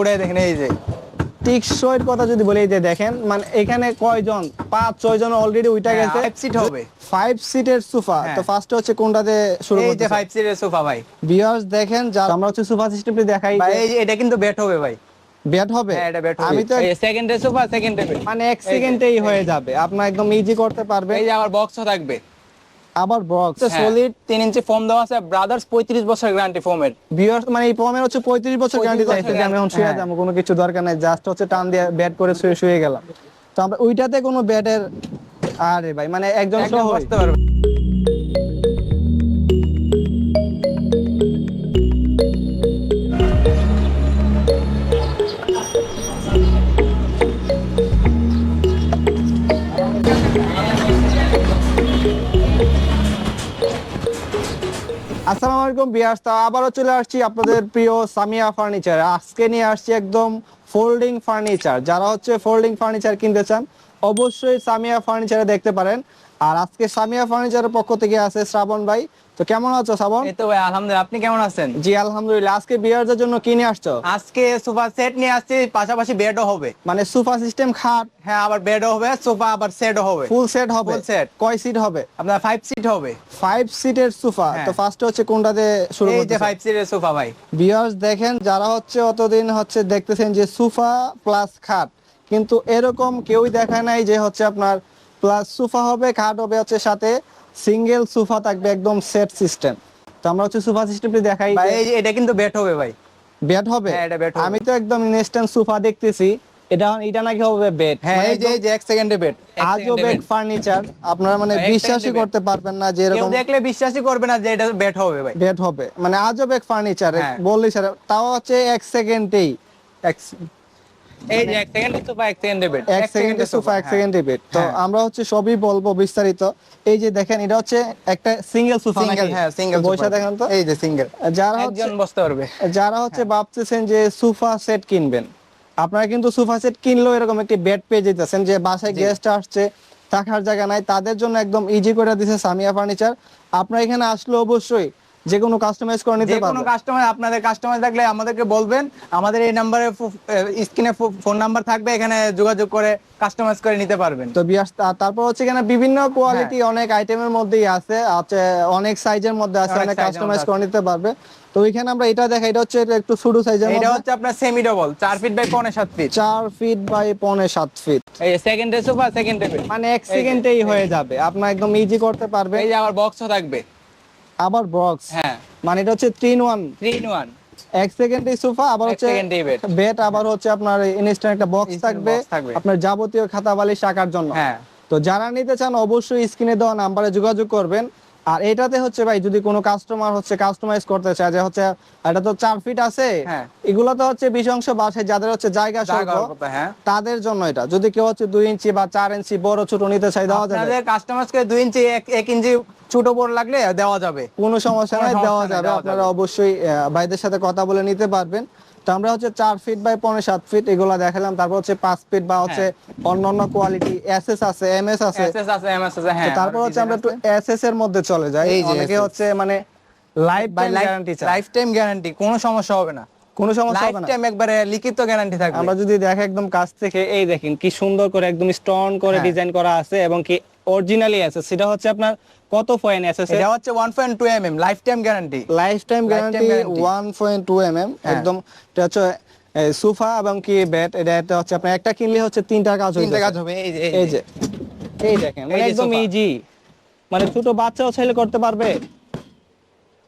উড়ে দেখেন এই যে। টিকসইর কথা যদি বলি এই যে দেখেন মানে এখানে কয়জন? পাঁচ ছয় জন অলরেডি উইটা হ্যাঁ, গেছে। five seat হবে। ফাইভ সিটের সোফা। তো ফার্স্টে হচ্ছে কোনটাতে শুরু এই যে ফাইভ সিটের সোফা ভাই। ভিউয়ার্স দেখেন যা আমরা হচ্ছে সোফা সিস্টেমটি দেখাই ভাই এই যে এটা কিন্তু বেড হবে ভাই। বেড হবে? আমি তো এই সেকেন্ডের সোফা সেকেন্ড মানে এক সেকেন্ডেই হয়ে যাবে। আপনার একদম ইজি করতে পারবে এই যে আবার বক্সও থাকবে। আবার বক্স সলিড সলিড তিন ইঞ্চি ফোম দেওয়া আছে ব্রাদার্স পঁয়ত্রিশ বছর গ্যারান্টি ফোমের ভিউয়ার্স মানে এই ফোমের হচ্ছে পঁয়ত্রিশ বছর গ্যারান্টি চাইছে যে আমি এখন শুয়ে হ্যাঁ। যাব কোনো কিছু দরকার নাই জাস্ট হচ্ছে টান দিয়ে ব্যাট করে শুয়ে শুয়ে গেলাম। তো আমরা ওইটাতে কোনো ব্যাটের আরে ভাই মানে একজন সহ বসতে পারবে। আসসালামু আলাইকুম বিয়ার্স তা আবারও চলে আসছি আপনাদের প্রিয় সামিয়া ফার্নিচার। আজকে নিয়ে আসছি একদম ফোল্ডিং ফার্নিচার যারা হচ্ছে ফোল্ডিং ফার্নিচার কিনতে চান, অবশ্যই সামিয়া ফার্নিচারে দেখতে পারেন। আর আজকে সামিয়া ফার্নিচারের পক্ষ থেকে আছে শ্রাবণ ভাই। তো কেমন আছো শ্রাবণ এই তো ভাই আলহামদুলিল্লাহ। আপনি কেমন আছেন? জি আলহামদুলিল্লাহ। আজকে বিয়ারদের জন্য কি নিয়ে আসছো? আজকে সোফা সেট নিয়ে আসছি পাশাপাশি বেডও হবে। মানে সোফা সিস্টেম খাট? হ্যাঁ আবার বেডও হবে সোফা আবার সেটও হবে। ফুল সেট হবে? Full set। কয় সিট হবে? আপনার সিট হবে। সিটের সোফা? হ্যাঁ। তো ফার্স্টে হচ্ছে কোনটাতে শুরু এই যে করতেছে? ফাইভ সিটের সোফা ভাই। ভিউয়ার্স দেখেন যারা হচ্ছে অতদিন হচ্ছে দেখতেছেন যে সোফা প্লাস খাট কিন্তু এরকম কেউই দেখায় নাই যে হচ্ছে আপনার প্লাস সোফা হবে খাট হবে হচ্ছে সাথে। সিঙ্গেল সোফা থাকবে একদম সেট সিস্টেম। তো আমরা হচ্ছে সোফা সিস্টেমটি দেখাই ভাই এটা কিন্তু বেড হবে ভাই। বেড হবে? হ্যাঁ, এটা হবে। আমি তো একদম ইনস্ট্যান্ট সোফা দেখতেছি। এটা এটা নাকি হবে বেড হ্যাঁ এই যে এই যে এক সেকেন্ডে বেড আজও বেড ফার্নিচার আপনারা মানে বিশ্বাসই। করতে পারবেন না যে কেউ এরকম দেখলে বিশ্বাসই করবে না যে এটা বেড হবে ভাই। বেড হবে। মানে আজও বেড ফার্নিচার হ্যাঁ। বললি স্যার তাও হচ্ছে এক সেকেন্ডেই এক এই যে এক সেকেন্ডের সোফা এক সেকেন্ডে বেড। এক সেকেন্ডে সোফা এক সেকেন্ডে বেড। তো হ্যাঁ। আমরা হচ্ছে সবই বলব বিস্তারিত। এই যে দেখেন এটা হচ্ছে একটা সিঙ্গেল সোফা সিঙ্গেল হ্যাঁ সিঙ্গেল বসে দেখেন তো। এই যে সিঙ্গেল যারা হচ্ছে একজন বসতে পারবে। যারা হচ্ছে ভাবতেছেন যে সোফা সেট কিনবেন আপনারা কিন্তু সোফা সেট কিনলেও এরকম একটি বেড পেয়ে যেতেছেন যে বাসায় গেস্ট আসছে থাকার জায়গা নাই তাদের জন্য একদম ইজি করে দিছে সামিয়া ফার্নিচার আপনারা এখানে আসলে অবশ্যই যে কোনো কাস্টমাইজ করে নিতে যে কোনো পারবেন কাস্টমার আপনাদের কাস্টমার থাকলে আমাদেরকে বলবেন। আমাদের এই নাম্বারে স্ক্রিনে ফোন নাম্বার থাকবে এখানে যোগাযোগ করে কাস্টমাইজ করে নিতে পারবেন। তো বিয়াস তারপর হচ্ছে এখানে বিভিন্ন কোয়ালিটি হ্যাঁ। অনেক আইটেমের মধ্যেই আছে আছে অনেক সাইজের মধ্যে আছে অনেক কাস্টমাইজ করে নিতে পারবে। তো এখানে আমরা এটা দেখা এটা হচ্ছে একটু ছোট সাইজের এটা হচ্ছে আপনার সেমি ডবল চার ফিট বাই পৌনে সাত ফিট চার ফিট বাই পৌনে সাত ফিট এই সেকেন্ড সোফা সেকেন্ড টেবিল মানে এক সেকেন্ডেই হয়ে যাবে আপনার একদম ইজি করতে পারবে। এই যে আবার বক্সও থাকবে। আবার বক্স হ্যাঁ। মানে এটা হচ্ছে তিন ওয়ান থ্রি ইন ওয়ান এক সেকেন্ডে সোফা আবার হচ্ছে। বেড আবার হচ্ছে আপনার ইনস্ট্যান্ট একটা বক্স থাকবে। থাকবে। আপনার যাবতীয় খাতা বালিশ রাখার জন্য। হ্যাঁ। তো যারা নিতে চান অবশ্যই স্ক্রিনে দেওয়া নাম্বারে যোগাযোগ করবেন। আর এটাতে হচ্ছে ভাই যদি কোনো কাস্টমার হচ্ছে কাস্টমাইজ করতে চায় যে হচ্ছে এটা তো চার ফিট আছে হ্যাঁ। এগুলো তো হচ্ছে বিশ অংশ বাসায় যাদের হচ্ছে জায়গা হ্যাঁ। তাদের জন্য এটা। যদি কেউ হচ্ছে দুই ইঞ্চি বা চার ইঞ্চি বড় ছোট নিতে চাই দেওয়া যাবে। কাস্টমারকে দুই ইঞ্চি এক ইঞ্চি ছোট বড় লাগলে দেওয়া যাবে। কোনো সমস্যা নাই দেওয়া যাবে। আপনারা অবশ্যই ভাইদের সাথে কথা বলে নিতে পারবেন। তো আমরা হচ্ছে চার ফিট বাই পনেরো সাত ফিট এগুলা দেখালাম। তারপর হচ্ছে পাঁচ ফিট বা হচ্ছে অন্যান্য কোয়ালিটি এস এস আছে এম এস আছে। এসএস আছে এমএস আছে হ্যাঁ তারপর হচ্ছে আমরা একটু এস এস এর মধ্যে চলে যাই। অনেকে হচ্ছে মানে life by guarantee life time guarantee কোনো সমস্যা হবে না। কোনো সমস্যা হবে না। টাইম একবারে লিখিত গ্যারান্টি থাকবে। আমরা যদি দেখে একদম কাছ থেকে এই দেখেন কি সুন্দর করে একদম স্টোন করে হ্যাঁ। ডিজাইন করা আছে এবং কি অরিজিনালি আছে। সেটা হচ্ছে আপনার কত পয়েন্ট আছে এটা হচ্ছে 1.2 MM life time guarantee life time guarantee guarantee। One point two M M হ্যাঁ। একদম এটা হচ্ছে সোফা এবং কি বেড এটা এটা হচ্ছে আপনি একটা কিনলে হচ্ছে তিনটা কাজ হবে তিনটা কাজ হবে এই যে এই যে। এই দেখেন মানে একদম ইজি মানে ছোট বাচ্চাও চাইলে করতে পারবে।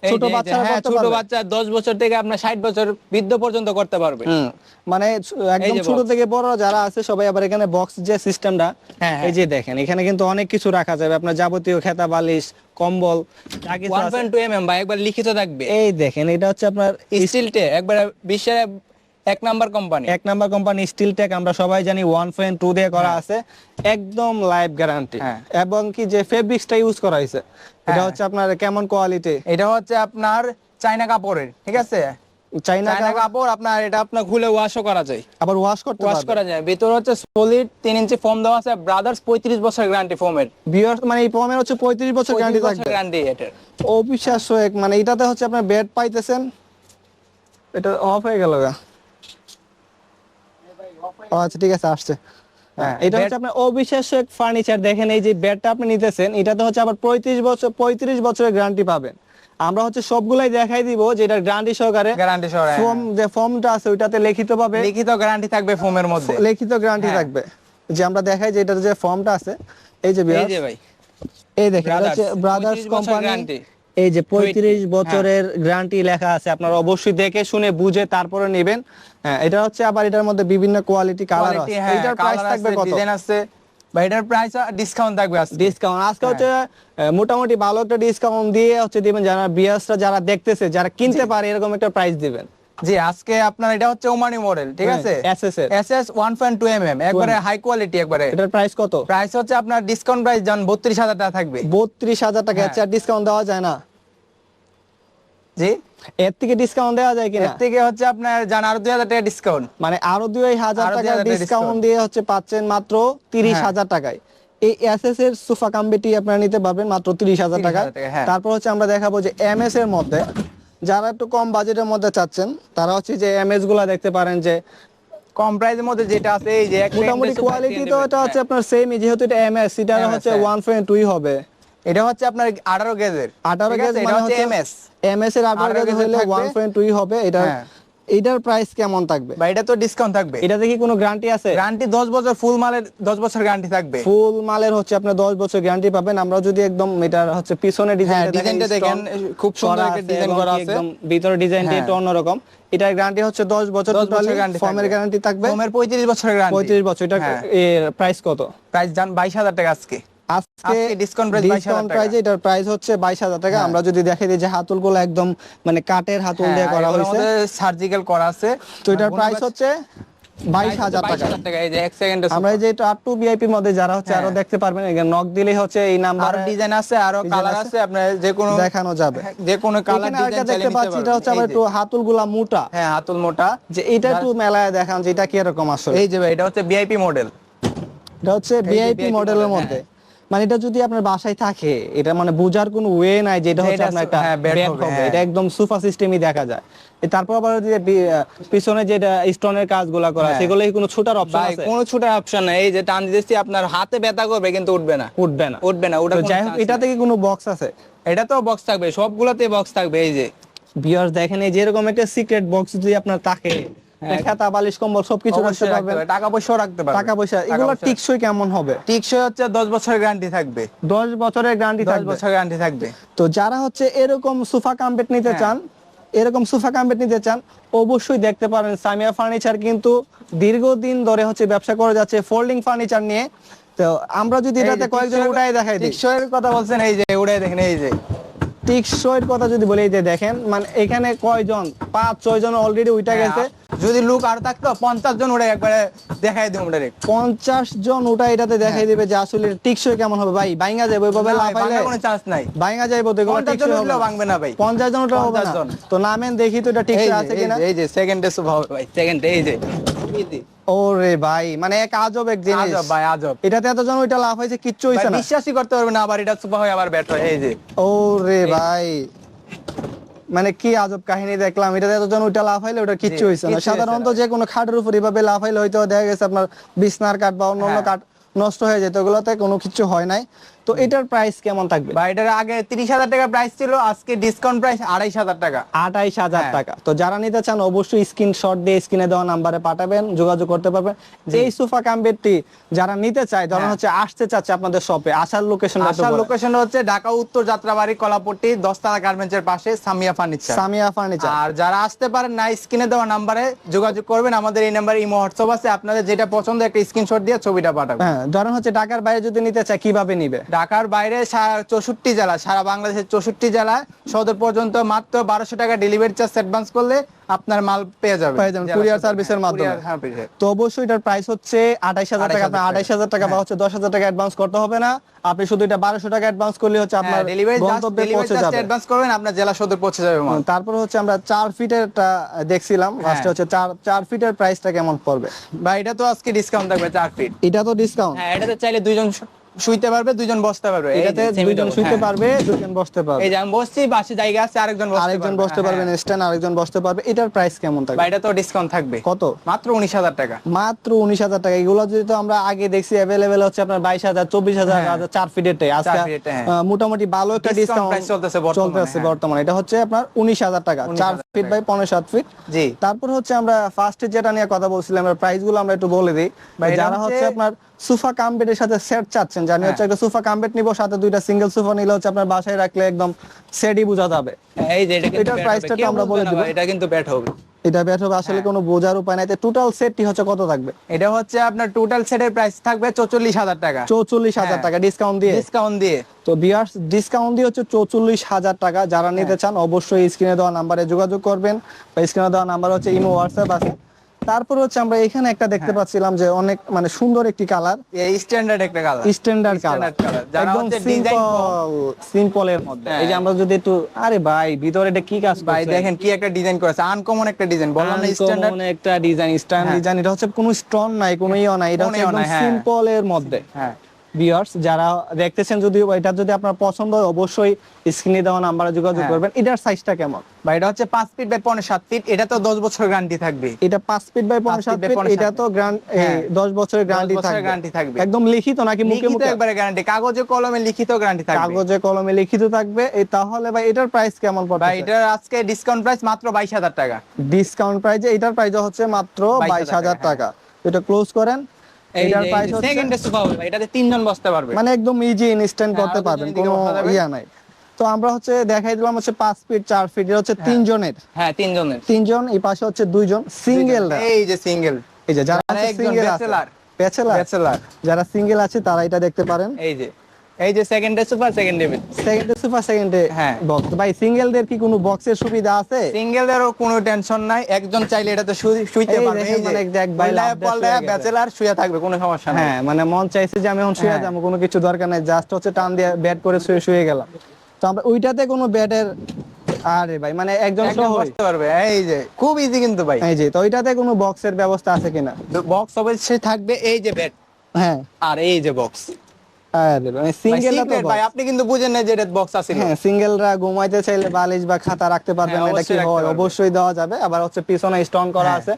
ছোট যে, এই যে, বাচ্চারা হ্যাঁ ছোট বাচ্চা 10 বছর থেকে আপনার 60 বছর বৃদ্ধ পর্যন্ত করতে পারবে। মানে একদম ছোট থেকে বড় যারা আছে সবাই আবার এখানে বক্স যে সিস্টেমটা হ্যাঁ, হ্যাঁ। এই যে দেখেন এখানে কিন্তু অনেক কিছু রাখা যাবে। আপনার যাবতীয় খেতা বালিশ কম্বল যা কিছু আছে। 1.2 এমএম ভাই একবার লিখিত থাকবে। এই দেখেন এটা হচ্ছে আপনার স্টিল টে একবার বিশ্বের এক নাম্বার কোম্পানি এক নাম্বার কোম্পানি স্টিল টেক আমরা সবাই জানি ওয়ান পয়েন্ট টু দিয়ে করা আছে। একদম লাইফ গ্যারান্টি হ্যাঁ। এবং কি যে ফেব্রিক্সটা ইউজ করা হয়েছে এটা হ্যাঁ। হচ্ছে আপনার কেমন কোয়ালিটি এটা হচ্ছে আপনার চাইনা কাপড়ের ঠিক আছে? চাইনা কাপড়? আপনার এটা আপনার খুলে ওয়াশও করা যায়। আবার ওয়াশ করতে ওয়াশ করা যায়। ভিতর হচ্ছে সলিড ইঞ্চি ফোম দেওয়া আছে ব্রাদার্স পঁয়ত্রিশ বছর গ্যারান্টি ফোমের ভিউয়ার্স মানে এই পমের হচ্ছে পঁয়ত্রিশ বছর গ্যারান্টি থাকবে। গ্যারান্টি এটার। অবিশ্বাস্য এক মানে এটাতে হচ্ছে আপনার বেড পাইতেছেন। এটা অফ হয়ে গেল গা। আচ্ছা ঠিক আছে আসছে। এটা হচ্ছে আপনার অবিশ্বাস্য ফার্নিচার দেখেন এই যে বেডটা আপনি নিতেছেন এটাতে হচ্ছে আবার পঁয়ত্রিশ বছর পঁয়ত্রিশ বছরের গ্যারান্টি পাবেন আমরা হচ্ছে সবগুলাই দেখাই দিব যে এটা গ্যারান্টি সহকারে গ্যারান্টি সহ হ্যাঁ। ফর্ম যে ফর্মটা আছে ওইটাতে লিখিত পাবে লিখিত গ্যারান্টি থাকবে ফোমের মধ্যে লিখিত গ্যারান্টি হ্যাঁ। থাকবে যে আমরা দেখাই যে এটার যে ফর্মটা আছে এই যে এই যে ভাই এই দেখেন এটা হচ্ছে ব্রাদার্স কোম্পানি। এই যে পঁয়ত্রিশ হ্যাঁ। বছরের গ্যারান্টি লেখা আছে আপনারা অবশ্যই দেখে শুনে বুঝে তারপরে নেবেন। হ্যাঁ এটা হচ্ছে আবার এটার মধ্যে বিভিন্ন কোয়ালিটি কালার আছে। হ্যাঁ এটার প্রাইস থাকবে কত? ডিজাইন আছে। বা এটার প্রাইস ডিসকাউন্ট থাকবে ডিসকাউন্ট আজকে। হচ্ছে মোটামুটি ভালো একটা ডিসকাউন্ট দিয়ে হচ্ছে দিবেন যারা যারা দেখতেছে যারা কিনতে পারে এরকম একটা প্রাইস দিবেন। জি আজকে আপনার এটা হচ্ছে ওমানি মডেল ঠিক আছে। এসএস 1.2 এমএম একবারে হাই কোয়ালিটি একবারে। এটার প্রাইস কত? প্রাইস হচ্ছে আপনার ডিসকাউন্ট প্রাইস জান 32000 টাকা থাকবে। বত্রিশ হাজার টাকা। এর ডিসকাউন্ট দেওয়া যায় না? জি এর থেকে ডিসকাউন্ট দেওয়া যায় এর থেকে হচ্ছে আপনার জান আরও 2000 টাকা ডিসকাউন্ট মানে আরও দুই হাজার টাকা 2000 টাকা ডিসকাউন্ট দিয়ে হচ্ছে পাচ্ছেন মাত্র তিরিশ হ্যাঁ। হাজার টাকায় এই এসএস এর সোফা কাম্বিটি আপনারা নিতে পারবেন মাত্র হাজার 30,000 টাকা হ্যাঁ। তারপর হচ্ছে আমরা দেখাবো যে এমএস এর মধ্যে যারা একটু কম বাজেটের মধ্যে চাচ্ছেন তারা হচ্ছে যে এমএসগুলা দেখতে পারেন যে কম প্রাইসের মধ্যে যেটা আছে এই যে মোটামুটি কোয়ালিটি তো এটা হচ্ছে হ্যাঁ। আপনার সেমই যেহেতু এটা এমএস এটা হচ্ছে হ্যাঁ। ওয়ান পয়েন্ট টুই হবে এটা হচ্ছে আপনার 18 গেজের আঠারো ঠিক গেজ এটা মানে হচ্ছে এমএস এমএস এর আঠারো 18 গেজ হলে থাকবে। ওয়ান পয়েন্ট টুই হবে। এটা হ্যাঁ। এটার প্রাইস কেমন থাকবে? বা এটা তো ডিসকাউন্ট থাকবে। এটাতে কি কোনো গ্যারান্টি আছে? গ্যারান্টি 10 বছর ফুল মালের 10 বছর গ্যারান্টি থাকবে। ফুল মালের হচ্ছে আপনার দশ বছর গ্যারান্টি পাবেন। আমরা যদি একদম এটার হচ্ছে পিছনে ডিজাইন হ্যাঁ, ডিজাইনটা দেখেন, খুব সুন্দর একটা ডিজাইন করা আছে। একদম ভিতরে ডিজাইনটা হ্যাঁ। একটু অন্যরকম এটার গ্যারান্টি হচ্ছে দশ বছর 10 বছর গ্যারান্টি ফর্মের গ্যারান্টি থাকবে। ফোমের 35 বছরের গ্যারান্টি পঁয়ত্রিশ বছর। এটা হ্যাঁ। এর প্রাইস কত? প্রাইস জান 22000 টাকা আজকে। আজকে price 22,000 ডিসকাউন্ট। প্রাইসে এটার প্রাইস হচ্ছে বাইশ হাজার টাকা। হ্যাঁ। আমরা যদি দেখে দিই যে হাতুলগুলো একদম মানে কাঠের হাতুল দিয়ে করা হয়েছে। সার্জিক্যাল করা আছে। তো এটার প্রাইস হচ্ছে বাইশ হাজার টাকা। 22000 টাকা এই যে এক সেকেন্ডে আমরা যে আর টু ভিআইপির মধ্যে যারা হচ্ছে আরও হ্যাঁ। দেখতে পারবেন নক দিলেই হচ্ছে এই নাম্বার আরও ডিজাইন আছে আরও কালার আছে। আপনার যে কোনো দেখানো যাবে। যে কোনো কালার ডিজাইন চাইলে দেখতে পাচ্ছি এটা হচ্ছে আবার একটু হাতুলগুলা মোটা। হ্যাঁ হাতুল মোটা। যে এটা একটু মেলায় দেখান যে এটা কি এরকম আসলে। এই যে ভাই এটা হচ্ছে ভিআইপি মডেল এটা হচ্ছে ভিআইপি মডেলের মধ্যে। মানে এটা যদি আপনার বাসায় থাকে এটা মানে বোঝার কোনো ওয়ে নাই যে এটা হচ্ছে আপনার একটা হ্যাঁ, হবে, হ্যাঁ। এটা একদম সোফা সিস্টেমই দেখা যায়। তারপর আবার যে পিছনে যে স্টোনের কাজগুলা করা হ্যাঁ। সেগুলো কি কোনো ছোটার অপশন আছে? কোনো ছোটার অপশন নাই। এই যে টান দিতেছি আপনার হাতে ব্যথা করবে কিন্তু উঠবে না। উঠবে না। উঠবে না ওটা যাই হোক এটাতে কি কোনো বক্স আছে? এটা তো বক্স থাকবে সবগুলোতে বক্স থাকবে এই যে। ভিউয়ার্স দেখেন এই যে এরকম একটা সিক্রেট বক্স যদি আপনার থাকে হ্যাঁ। খাতা বালিশ কম্বল সবকিছু রাখতে পারবেন। টাকা রাখতে টাকা পয়সা। এগুলো টিকসই কেমন হবে? টিকসই হচ্ছে 10 বছরের গ্যারান্টি থাকবে। দশ বছরের গ্যারান্টি 10 বছরের গ্যারান্টি থাকবে। তো যারা হচ্ছে এরকম সোফা কাম্পেট নিতে হ্যাঁ। চান এরকম সোফা কাম্পেট নিতে চান অবশ্যই দেখতে পারেন সামিয়া ফার্নিচার কিন্তু দীর্ঘদিন ধরে হচ্ছে ব্যবসা করে যাচ্ছে ফোল্ডিং ফার্নিচার নিয়ে। তো আমরা যদি এটাতে কয়েকজন উঠাই দেখাই দিই। টিকসইয়ের কথা বলছেন এই যে উড়াই দেখেন এই যে। টিকসইয়ের কথা যদি বলি এই যে দেখেন মানে এখানে কয়জন? পাঁচ ছয় জন অলরেডি উঠা গেছে। হ্যাঁ, যদি লুক আর থাকতো 50 জন উড়ে একবারে দেখাই দিই ডাইরেক্ট পঞ্চাশ জন উঠা এটাতে দেখাই দিবে যে আসলে টিকসই কেমন হবে। ভাই বাইঙ্গা যাবে ওইভাবে লাফাইলে? কোনো চান্স নাই। বাইঙ্গা যাইবো এগুলো 50 জন উঠলেও ভাঙবে না ভাই। পঞ্চাশ জন উঠা হবে না। জন। তো নামেন দেখি তো এটা টিকসই আছে কিনা। এই যে সেকেন্ডে সুভ হবে ভাই। সেকেন্ডে এই যে। ওরে ভাই মানে এক আজব এক জিনিস। আজব ভাই আজব। এটাতে এতজন ওইটা লাভ হয়েছে কিচ্ছু হইছে না। বিশ্বাসই করতে পারবে না আবার এটা সুপা হয় আবার ব্যাট হয় এই যে। ওরে ভাই মানে কি আজব কাহিনী দেখলাম এটাতে এতজন ওইটা লাভ হইলে ওটা কিচ্ছু হইছে না। সাধারণত। যে কোনো খাটের উপর এভাবে লাভ হইলে হয়তো দেখা গেছে আপনার বিছনার কাঠ বা অন্য অন্য হ্যাঁ। কাঠ নষ্ট হয়ে যেত ওগুলোতে কোনো কিছু হয় নাই। তো এটার প্রাইস কেমন থাকবে? বা এটার আগে তিরিশ হাজার টাকা প্রাইস ছিল আজকে ডিসকাউন্ট প্রাইস আড়াইশ হাজার টাকা। আঠাইশ হাজার হ্যাঁ। টাকা তো যারা নিতে চান অবশ্যই স্ক্রিনশট দিয়ে স্ক্রিনে দেওয়া নাম্বারে পাঠাবেন যোগাযোগ করতে পারবেন। এই সোফা কাম্বেরটি যারা নিতে চায় ধরেন হ্যাঁ। হচ্ছে আসতে চাচ্ছে আপনাদের শপে আসার লোকেশন আসার লোকেশন হচ্ছে ঢাকা উত্তর যাত্রাবাড়ি কলাপট্টি দশতলা গার্মেন্টসের পাশে সামিয়া ফার্নিচার সামিয়া ফার্নিচার আর যারা আসতে পারেন না স্ক্রিনে দেওয়া নাম্বারে যোগাযোগ করবেন আমাদের এই নাম্বারে ইমো হোয়াটসঅ্যাপ আছে আপনাদের যেটা পছন্দ একটা স্ক্রিনশট দিয়ে ছবিটা পাঠাবেন। হ্যাঁ ধরেন হচ্ছে ঢাকার বাইরে যদি নিতে চায় কীভাবে নিবে? ঢাকার বাইরে চৌষট্টি জেলা সারা বাংলাদেশের চৌষট্টি জেলা সদর পর্যন্ত মাত্র বারোশো টাকা ডেলিভারি চার্জ অ্যাডভান্স করলে আপনার মাল পেয়ে যাবে পেয়ে যাবেন, courier service মাধ্যমে। হ্যাঁ। তো অবশ্যই এটার প্রাইস হচ্ছে আঠাইশ হাজার টাকা। আপনার আঠাইশ হাজার টাকা বা হচ্ছে দশ হাজার টাকা অ্যাডভান্স করতে হবে না। আপনি শুধু এটা বারোশো টাকা অ্যাডভান্স করলে হচ্ছে আপনার ডেলিভারি গন্তব্যে পৌঁছে যাবে। অ্যাডভান্স করবেন আপনার জেলা সদর পৌঁছে যাবে তারপর হচ্ছে আমরা চার ফিটের দেখছিলাম। হ্যাঁ। ফার্স্টে হচ্ছে চার চার ফিটের প্রাইসটা কেমন পড়বে? বা এটা তো আজকে ডিসকাউন্ট থাকবে চার ফিট এটা তো ডিসকাউন্ট হ্যাঁ এটা তো চাইলে দুইজন শুইতে পারবে দুইজন বসতে পারবে। এটাতে দুইজন শুইতে হ্যাঁ। পারবে দুইজন বসতে পারবে। এই যে আমি বসছি পাশে জায়গা আছে আরেকজন বসতে আরেকজন বসতে পারবে স্ট্যান্ড আরেকজন বসতে পারবে। এটার প্রাইস কেমন থাকবে? এটা তো ডিসকাউন্ট থাকবে। কত? মাত্র উনিশ হাজার টাকা। মাত্র উনিশ হাজার টাকা। এগুলো যদি তো আমরা আগে দেখছি অ্যাভেলেবেল হচ্ছে আপনার বাইশ হাজার চব্বিশ হাজার হ্যাঁ। চার ফিটের আজকে feet এ, হ্যাঁ। মোটামুটি ভালো একটা ডিসকাউন্ট price চলতেছে বর্তমানে, চলতেছে হ্যাঁ। বর্তমানে। এটা হচ্ছে আপনার উনিশ হাজার টাকা। 19,000 চার ফিট টাকা। বাই পনেরো সাত ফিট জি। তারপর হচ্ছে আমরা ফার্স্টে যেটা নিয়ে কথা বলছিলাম আমরা প্রাইসগুলো আমরা একটু বলে দিই। যারা হচ্ছে- আপনার সোফা কামবেডের সাথে সেট চাচ্ছেন জানি হ্যাঁ। হচ্ছে একটা সোফা কামবেড নিব সাথে দুইটা সিঙ্গেল সোফা নিলে হচ্ছে আপনার বাসায় রাখলে একদম সেটই বোঝা যাবে এই যে এটা কিন্তু এটার bed price টা হবে। তো আমরা বলে দিব। এটা কিন্তু ব্যাট হবে এটা ব্যাট হবে আসলে হ্যাঁ। কোনো বোঝার উপায় নাই টোটাল সেটটি হচ্ছে কত থাকবে এটা হচ্ছে আপনার টোটাল সেটের প্রাইস থাকবে চৌচল্লিশ হাজার টাকা চৌচল্লিশ হাজার হ্যাঁ। টাকা ডিসকাউন্ট দিয়ে ডিসকাউন্ট দিয়ে তো বিয়ার্স ডিসকাউন্ট দিয়ে হচ্ছে চৌচল্লিশ হাজার টাকা যারা নিতে। চান অবশ্যই স্ক্রিনে দেওয়া নাম্বারে যোগাযোগ করবেন বা স্ক্রিনে দেওয়া নাম্বার হচ্ছে ইমো হোয়াটসঅ্যাপ আছে তারপর হচ্ছে আমরা এখানে একটা দেখতে হ্যাঁ। পাচ্ছিলাম যে অনেক মানে সুন্দর একটি কালার। স্ট্যান্ডার্ড একটা কালার। Standard colour. একদম সিম্পল সিম্পল এর মধ্যে। এই যে হ্যাঁ। আমরা যদি একটু আরে ভাই ভিতরে এটা কি কাজ ভাই দেখেন কি একটা ডিজাইন করেছে। আনকমন একটা ডিজাইন বললাম না স্ট্যান্ডার্ড একটা ডিজাইন স্ট্যান্ড হ্যাঁ। ডিজাইন এটা হচ্ছে কোনো স্টোন নাই কোনো ইয়া নাই এটা হচ্ছে ইয়ে একদম নাই, এর সিম্পলের মধ্যে। হ্যাঁ। ভিউয়ার্স যারা দেখতেছেন যদি এটা যদি আপনার পছন্দ হয় অবশ্যই স্ক্রিনে দেওয়া নাম্বারে যোগাযোগ হ্যাঁ। করবেন। এটার সাইজটা কেমন? ভাই এটা হচ্ছে পাঁচ ফিট বাই পনেরো সাত ফিট এটা তো দশ বছর গ্যারান্টি থাকবে। এটা পাঁচ ফিট বাই পনেরো সাত feet by ফিট এটা তো গ্রান্ড হ্যাঁ। দশ বছরের গ্যারান্টি থাকবে। guarantee থাকবে। একদম লিখিত নাকি মুখে মুখে? একবারে গ্যারান্টি কাগজে কলমে লিখিত গ্যারান্টি থাকবে। কাগজে কলমে লিখিত থাকবে। এই তাহলে ভাই এটার প্রাইস কেমন পড়বে ভাই এটার আজকে ডিসকাউন্ট প্রাইস মাত্র বাইশ হাজার টাকা। ডিসকাউন্ট প্রাইসে এটার প্রাইস হচ্ছে মাত্র 22,000 বাইশ হাজার টাকা, টাকা। এটা ক্লোজ করেন। এটার প্রাইস হচ্ছে সেকেন্ড সোফা হবে ভাই, এটাতে তিনজন বসতে পারবে। মানে একদম ইজি ইনস্ট্যান্ট হ্যাঁ, করতে পারবেন কোনো ইয়া নাই। তো আমরা হচ্ছে দেখাই দিলাম হচ্ছে পাঁচ ফিট চার ফিট এটা হচ্ছে তিনজনের। হ্যাঁ তিনজনের। তিনজন এই পাশে হচ্ছে দুইজন সিঙ্গেল এই যে সিঙ্গেল এই যে যারা সিঙ্গেল আছে। ব্যাচেলার ব্যাচেলার যারা সিঙ্গেল আছে তারা এটা দেখতে পারেন। এই যে। এই যে সেকেন্ড সোফা সেকেন্ড টেবিল সেকেন্ডে সুপার সেকেন্ডে হ্যাঁ। বক্স ভাই সিঙ্গেলদের কি কোনো বক্সের সুবিধা আছে? সিঙ্গেলদেরও কোনো টেনশন নাই। একজন চাইলে এটাতে শুই- শুইতে পারবে। এই মানে এক ভাই শুয়ে ব্যাচেলার শুয়ে থাকবে কোনো সমস্যা নাই। হ্যাঁ মানে মন চাইছে যে আমি এখন শুয়ে হ্যাঁ। যাব কোনো কিছু দরকার নাই জাস্ট হচ্ছে টান দিয়ে ব্যাট করে শুয়ে শুয়ে গেলাম। তো আমরা ওইটাতে কোনো ব্যাটের আরে ভাই মানে একজন সহ বসতে পারবে। এই যে খুব ইজি কিন্তু ভাই। এই যে তো ওইটাতে কোনো বক্সের ব্যবস্থা আছে কিনা? বক্স অবশ্যই থাকবে এই যে বেড হ্যাঁ। আর এই যে বক্স সিঙ্গেল ভাই আপনি কিন্তু বুঝেন না যে এটা বক্স আছে হ্যাঁ সিঙ্গেলরা ঘুমাইতে চাইলে বালিশ বা খাতা রাখতে পারবেন হ্যাঁ, এটা কি অবশ্যই হয়? অবশ্যই দেওয়া যাবে। আবার হচ্ছে পিছনে স্টোন করা হ্যাঁ। আছে।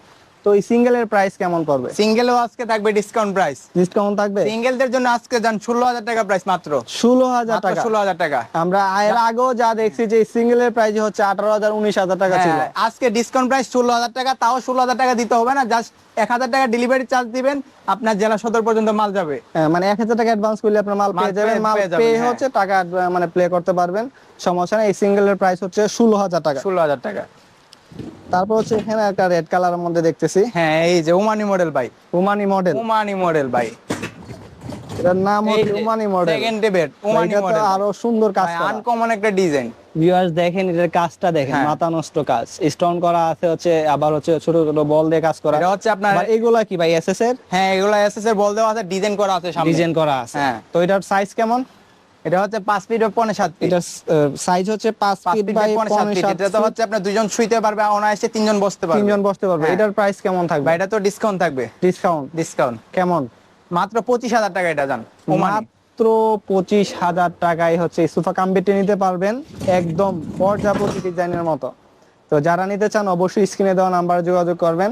তো এই সিঙ্গেলের প্রাইস কেমন পড়বে? সিঙ্গেলও আজকে থাকবে ডিসকাউন্ট প্রাইস ডিসকাউন্ট থাকবে? সিঙ্গেলদের জন্য আজকে যান ষোলো হাজার টাকা প্রাইস মাত্র। ষোলো হাজার টাকা। ষোলো হাজার টাকা। আমরা এর আগেও যা দেখছি যে সিঙ্গেলের প্রাইস হচ্ছে আঠারো হাজার উনিশ হাজার টাকা ছিল। হ্যাঁ, আজকে ডিসকাউন্ট প্রাইস ষোলো হাজার টাকা তাও ষোলো হাজার টাকা দিতে হবে না জাস্ট এক হাজার টাকা ডেলিভারি চার্জ দিবেন আপনার জেলা সদর পর্যন্ত মাল যাবে। হ্যাঁ, মানে এক হাজার টাকা অ্যাডভান্স করলে আপনার মাল পেয়ে যাবেন মাল পেয়ে হ্যাঁ। হচ্ছে টাকা মানে প্লে করতে পারবেন। সমস্যা নেই এই সিঙ্গেলের প্রাইস হচ্ছে ষোলো হাজার টাকা। ষোলো হাজার টাকা। তারপর হচ্ছে এখানে একটা রেড কালারের মধ্যে দেখতেছি। হ্যাঁ এই যে উমানি মডেল ভাই। উমানি মডেল উমানি মডেল ভাই। এটার নাম হচ্ছে উমানি মডেল সেকেন্ড ডেবেট উমানি মডেল আরও সুন্দর কাজ করা। আনকমন একটা ডিজাইন ভিউয়ার্স দেখেন এটার কাজটা দেখেন হ্যাঁ। মাথা নষ্ট কাজ। স্টোন করা আছে হচ্ছে আবার হচ্ছে ছোট ছোট বল দিয়ে কাজ করা। এটা হচ্ছে আপনার এগুলা কি ভাই এসএস এর? হ্যাঁ এগুলো এসএস এর বল দেওয়া আছে ডিজাইন করা আছে সামনে। ডিজাইন করা আছে। হ্যাঁ। তো এটার সাইজ কেমন? এটা হচ্ছে পাঁচ ফিট পনেরো সাত ফিট এটার সাইজ হচ্ছে পাঁচ পাঁচ ফিট ফিট বাই বাই পনেরো সাত ফিট এটা তো হচ্ছে আপনার দুজন শুইতে পারবে অনায়াসে তিনজন বসতে পারবে। তিনজন বসতে পারবে। হ্যাঁ। এটার প্রাইস কেমন থাকবে? এটা তো ডিসকাউন্ট থাকবে। ডিসকাউন্ট ডিসকাউন্ট কেমন? মাত্র পঁচিশ হাজার টাকা এটা জান। মাত্র পঁচিশ হাজার টাকায় হচ্ছে সুফা কাম কাম্বিটি নিতে পারবেন একদম পর্যাপ্ত ডিজাইনের মতো। তো যারা নিতে চান অবশ্যই স্ক্রিনে দেওয়া নাম্বারে যোগাযোগ করবেন।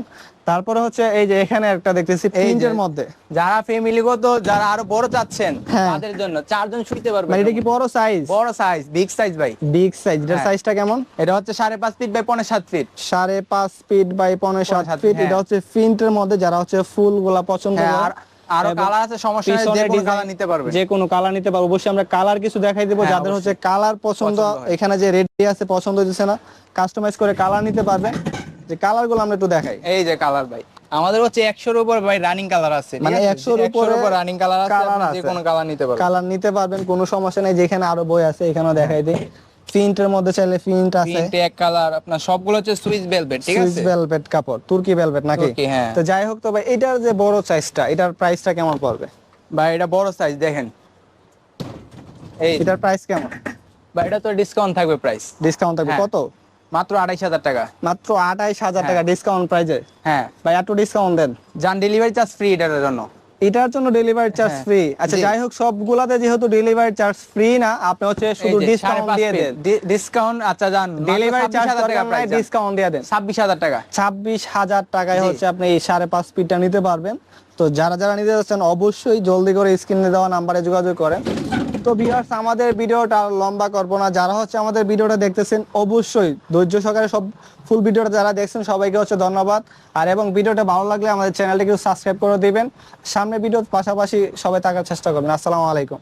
তারপরে হচ্ছে এই যে এখানে একটা দেখতেছি প্রিন্টের মধ্যে। যারা ফ্যামিলিগত যারা আরও বড় চাচ্ছেন হ্যাঁ। তাদের জন্য চারজন শুইতে পারবে মানে এটা কি বড় সাইজ বড় সাইজ বিগ সাইজ ভাই। বিগ সাইজ এটার হ্যাঁ। সাইজটা কেমন? এটা হচ্ছে সাড়ে পাঁচ ফিট বাই পনেরো সাত ফিট সাড়ে পাঁচ ফিট বাই পনেরো সাত সাত ফিট হ্যাঁ। এটা হচ্ছে প্রিন্টের মধ্যে যারা হচ্ছে ফুলগুলা পছন্দ হ্যাঁ, আর আরও কালার আছে সমস্যা যে কোনো কালার নিতে পারবে। যে কোনো কালার নিতে পারবে অবশ্যই আমরা কালার কিছু দেখাই দেবো হ্যাঁ, যাদের হচ্ছে কালার পছন্দ এখানে যে রেডি আছে পছন্দ হচ্ছে না কাস্টমাইজ করে কালার নিতে পারবে যে কালারগুলো আমরা একটু দেখাই। এই যে কালার ভাই আমাদের হচ্ছে একশোর উপর ভাই রানিং কালার আছে মানে? 100 উপর রানিং কালার আছে যে। কোনো কালার নিতে পারবেন। কালার নিতে পারবেন কোনো সমস্যা নেই যেখানে আরও বই আছে এখানেও দেখাই দিই। প্রিন্টের মধ্যে চাইলে প্রিন্ট আছে। তিনটে এক কালার আপনার সবগুলো হচ্ছে সুইস ভেলভেট ঠিক সুইস ভেলভেট কাপড় তুর্কি ভেলভেট নাকি? হ্যাঁ। তো যাই হোক তো ভাই এটার যে বড় সাইজটা এটার প্রাইসটা কেমন পড়বে? ভাই এটা বড় সাইজ দেখেন। এই এটার প্রাইস কেমন? ভাই এটা তো ডিসকাউন্ট থাকবে প্রাইস ডিসকাউন্ট থাকবে হ্যাঁ। কত? মাত্র আড়াইশ হাজার টাকা। মাত্র আঠাইশ হাজার হ্যাঁ। টাকা ডিসকাউন্ট প্রাইজে হ্যাঁ। ভাই একটু ডিসকাউন্ট দেন। যান ডেলিভারি চার্জ ফ্রি এটার জন্য। এটার জন্য ডেলিভারি চার্জ ফ্রি আচ্ছা যাই হোক সবগুলাতে যেহেতু ডেলিভারি চার্জ ফ্রি না আপনি হচ্ছে শুধু ডিসকাউন্ট দিয়ে দেন। ডিসকাউন্ট আচ্ছা জান ডেলিভারি চার্জ নাই ডিসকাউন্ট দিয়ে দেন। ছাব্বিশ হাজার টাকা। ছাব্বিশ হাজার টাকায় হচ্ছে আপনি এই সাড়ে পাঁচ ফিটটা নিতে পারবেন। তো যারা যারা নিতে যাচ্ছেন অবশ্যই জলদি করে স্ক্রিনে দেওয়া নাম্বারে যোগাযোগ করেন। তো ভিউয়ার্স আমাদের ভিডিওটা লম্বা করব না। যারা হচ্ছে আমাদের ভিডিওটা দেখতেছেন, অবশ্যই ধৈর্য সহকারে সব ফুল ভিডিওটা যারা দেখছেন, সবাইকে হচ্ছে ধন্যবাদ। আর এবং ভিডিওটা ভালো লাগলে আমাদের চ্যানেলটিকে সাবস্ক্রাইব করে দিবেন। সামনে ভিডিওর পাশাপাশি সবাই থাকার চেষ্টা করবেন। আসসালামু আলাইকুম।